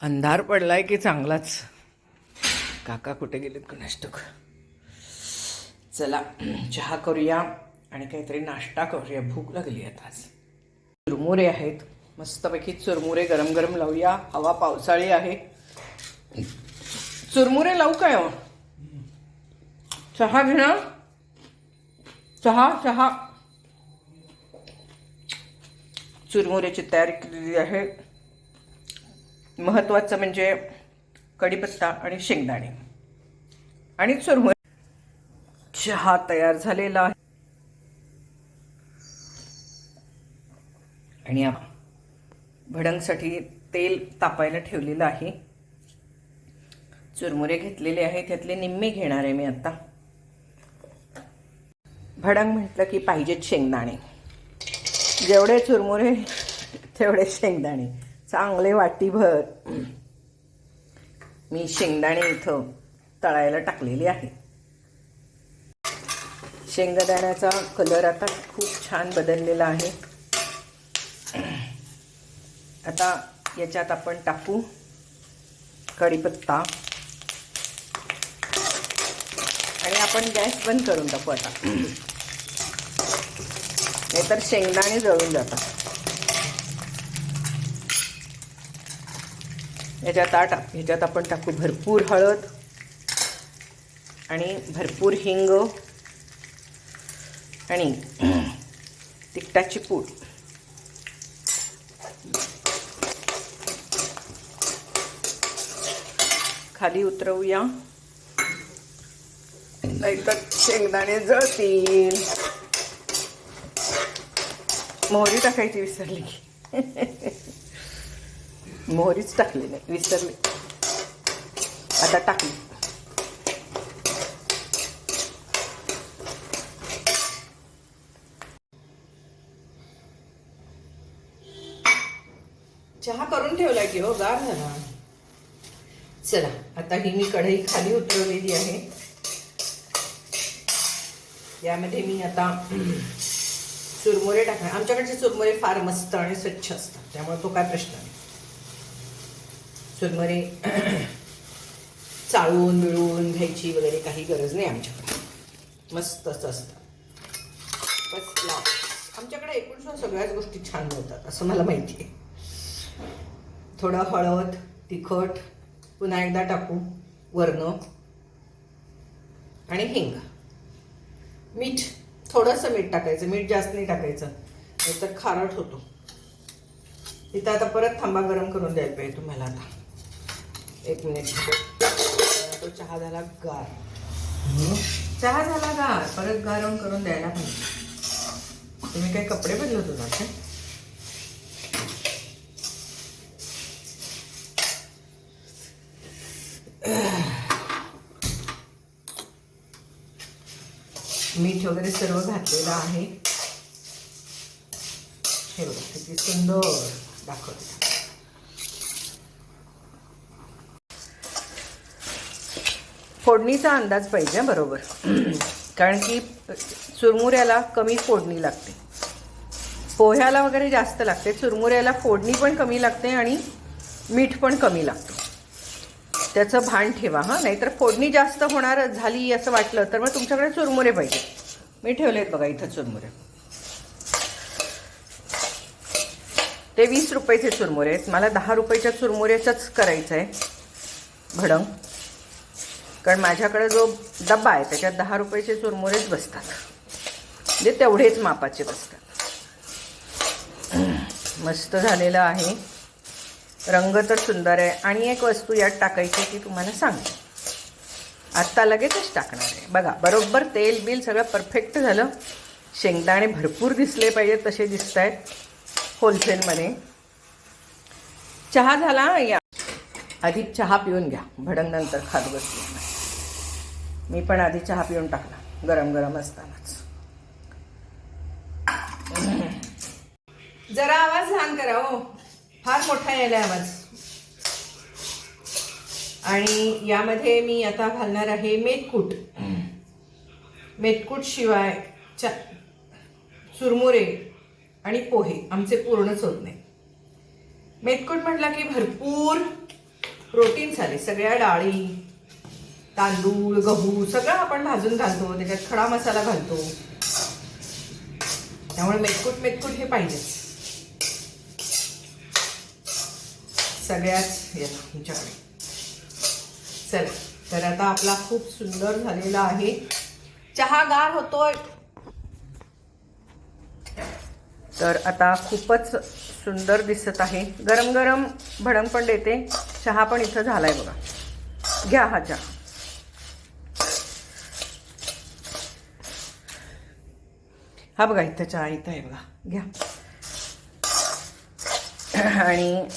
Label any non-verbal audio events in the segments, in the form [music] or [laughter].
अंधार पडलाय की चांगलाच. काका कुठे गेलेत कुणाष्टक चला चहा करूया आणि काहीतरी नाश्ता करूया. भूक लागली आता आज. चुरमुरे आहेत. मस्तपैकी चुरमुरे गरम गरम लावूया. हवा पावसाळी आहे. चुरमुरे लावू काय हो? चहा घेणार चहा चहा. चुरमुऱ्याची तयारी केलेली आहे. महत्त्वाचं म्हणजे कढीपत्ता आणि शेंगदाणे. आणि चुरमुरे. चहा तयार झालेला आहे. आणि भडंगसाठी तेल तापायला ठेवलेलं आहे. चुरमुरे घेतलेले आहे त्यातले निम्मे घेणार आहे मी आता. भडंग म्हटलं की पाहिजेत शेंगदाणे. जेवढे चुरमुरे तेवढे शेंगदाणे. चांगले वाटीभर. मी शेंगदाणे इथं तळायला टाकलेले आहे. शेंगदाण्याचा कलर आता खूप छान बदललेला आहे. आता याच्यात आपण टाकू कढीपत्ता. आणि आपण गॅस बंद करून टाकू आता. नाहीतर शेंगदाणे जळून जातात. ह्याच्यात आट ह्याच्यात आपण टाकू भरपूर हळद आणि भरपूर हिंग आणि तिखटाची पूड. खाली उतरवूया. नाहीतर शेंगदाणे जळतील. मोहरी टाकायची विसरली की. [laughs] मोहरीच टाकली नाही विसरली. आता टाकली. चहा करून ठेवला की हो गार झाला. चला आता ही मी कढई खाली उतरवलेली आहे. यामध्ये मी आता [clears throat] चुरमुरे टाकणार. आमच्याकडचे चुरमुरे फार मस्त आणि स्वच्छ असतात त्यामुळे तो काय प्रश्न नाही. चुरमुरे [clears throat] चाळून मिळून घ्यायची वगैरे काही गरज नाही आमच्याकडे. मस्तच असतं. बस लाव. आमच्याकडे एकूण सगळ्याच गोष्टी छान मिळतात असं मला माहिती आहे. थोडं हळद तिखट पुन्हा एकदा टाकू वर्ण आणि हिंग. मीठ थोडंसं मीठ टाकायचं मीठ जास्त नाही टाकायचं नाहीतर खारट होतो. इथं आता परत थांबा गरम करून द्यायला पाहिजे तुम्हाला आता. एक मिनिट. तो चहा झाला गार. चहा झाला गार. परत गारून करून द्यायला पाहिजे तुम्ही काही कपडे बदलत होता का? मीठ वगैरे सर्व घातलेलं आहे. हे बघा किती सुंदर. दाखवते. फोडणीचा अंदाज पाहिजे बरोबर. कारण की चुरमुऱ्याला कमी फोडणी लागते. पोह्याला वगैरे जास्त लागते. चुरमुऱ्याला फोडणी पण कमी लागते आणि मीठ पण कमी लागतं. त्याचं भान ठेवा हां नाहीतर फोडणी जास्त होणार झाली असं वाटलं तर मग तुमच्याकडे चुरमुरे पाहिजे. मी ठेवलेत बघा इथं चुरमुरे. ते वीस रुपयाचे चुरमुरे आहेत. मला दहा रुपयाच्या चुरमुऱ्याचंच करायचं आहे भडंग. कारण माझ्याकडे जो डब्बा आहे त्याच्यात दहा रुपयाचे चुरमुरेच बसतात. म्हणजे तेवढेच मापाचे बसतात. मस्त झालेलं आहे. रंग तर सुंदर आहे. आणि एक वस्तू यात टाकायची ती तुम्हाला सांगते. आत्ता लगेचच टाकणार आहे. बघा बरोबर तेल बिल सगळं परफेक्ट झालं. शेंगदाणे भरपूर दिसले पाहिजेत तसे दिसत आहेत होलसेलमध्ये. चहा झाला? या. आधी चहा पिऊन घ्या. भडंग नंतर खात बसली मी पण आधी चहा पिऊन टाकला गरम गरम असतानाच. जरा आवाज लहान करा हो. फार मोठा यायला आवाज. आणि यामध्ये मी आता घालणार आहे मेथकूट मेथकूट शिवाय चा चुरमुरे आणि पोहे. आमचे पूर्णच होत नाही. मेथकूट म्हटला की भरपूर प्रोटीन्स आले. सगळ्या डाळी तांदूळ गहू सगळं आपण भाजून घालतो. त्याच्यात खडा मसाला घालतो. त्यामुळे मेटकूट मेटकूट हे पाहिजेच सगळ्याच या तुमच्याकडे. चला तर आता आपला खूप सुंदर झालेला आहे. चहा गार होतोय. तर आता खूपच सुंदर दिसत आहे. गरम गरम भडंग पण देते. चहा पण इथं झालाय बघा. घ्या हा चहा. हा बघा इथं चहा इथं आहे बघा. घ्या. आणि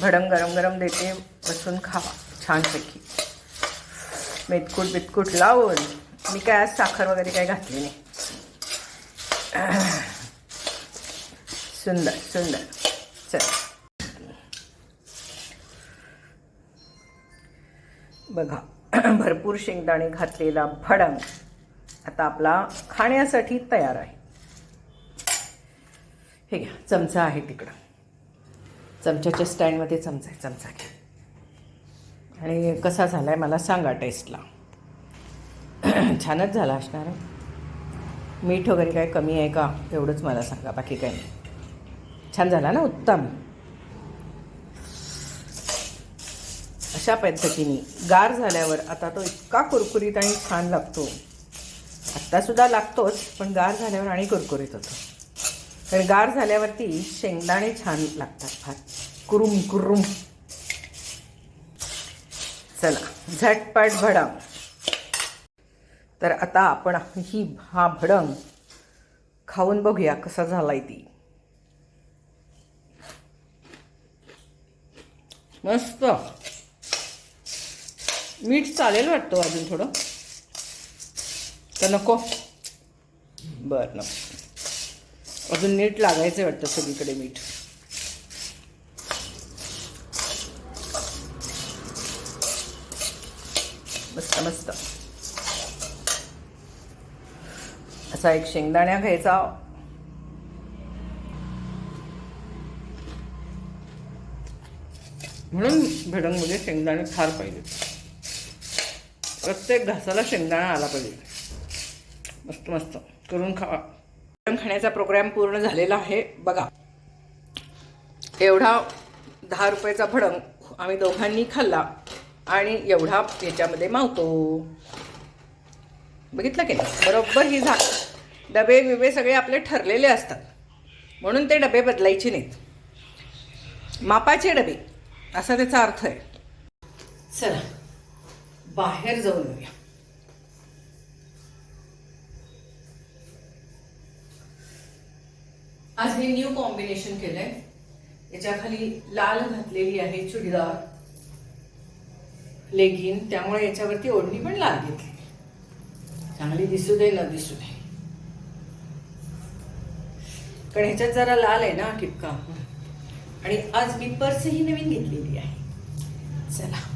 भडम गरम गरम देते बसून खावा छानपैकी. मेतकूट बितकूट लावून. मी काय आज साखर वगैरे काय घातली नाही. सुंदर सुंदर. चल. बघा भरपूर शेंगदाणे घातलेला भडंग. आता आपला खाण्यासाठी तयार आहे. हे घ्या चमचा आहे तिकडं. चमच्याच्या स्टँडमध्ये चमचा आहे चमचा घ्या. आणि कसा झाला आहे मला सांगा टेस्टला. छानच झाला असणार आहे. मीठ वगैरे काय कमी आहे का एवढंच मला सांगा बाकी काही नाही. छान झाला ना उत्तम. अशा पद्धतीने गार झाल्यावर आता तो इतका कुरकुरीत आणि छान लागतो. आत्तासुद्धा लागतोच पण गार झाल्यावर आणि कुरकुरीत होतो. कारण गार झाल्यावरती शेंगदाणे छान लागतात फार. कुरुम कुरुम. चला झटपट भडंग. तर आता आपण ही हा भडंग खाऊन बघूया कसा झालाय ती. मस्त. मीठ चालेल वाटतं अजून थोडं. तर नको? बरं नको. अजून नीट लागायचं वाटतं सगळीकडे मीठ. मस्त मस्त. असा एक शेंगदाण्या घ्यायचा. म्हणून भडंगमध्ये शेंगदाणे फार पाहिजे प्रत्येक घासाला शेंगदाणा आला पाहिजे. मस्त मस्त. करून खा भडंग खाण्याचा प्रोग्राम पूर्ण झालेला आहे. बघा. एवढा दहा रुपयाचा भडंग आम्ही दोघांनी खाल्ला आणि एवढा याच्यामध्ये मावतो. बघितलं की नाही? बरोबर ही झाक डबे बिबे सगळे आपले ठरलेले असतात. म्हणून ते डबे बदलायचे नाहीत. मापाचे डबे. असा त्याचा अर्थ आहे. चला. बाहेर जाऊन येऊया. आज हे न्यू कॉम्बिनेशन केलंय. याच्या खाली लाल घातलेली आहे चुडीदार. लेगिन त्यामुळे याच्यावरती ओढणी पण लाल घेतली. चांगली दिसू दे न दिसू दे. कारण ह्याच्यात जरा लाल आहे ना टिपका आणि आज मी पर्सही नवीन घेतलेली आहे. चला.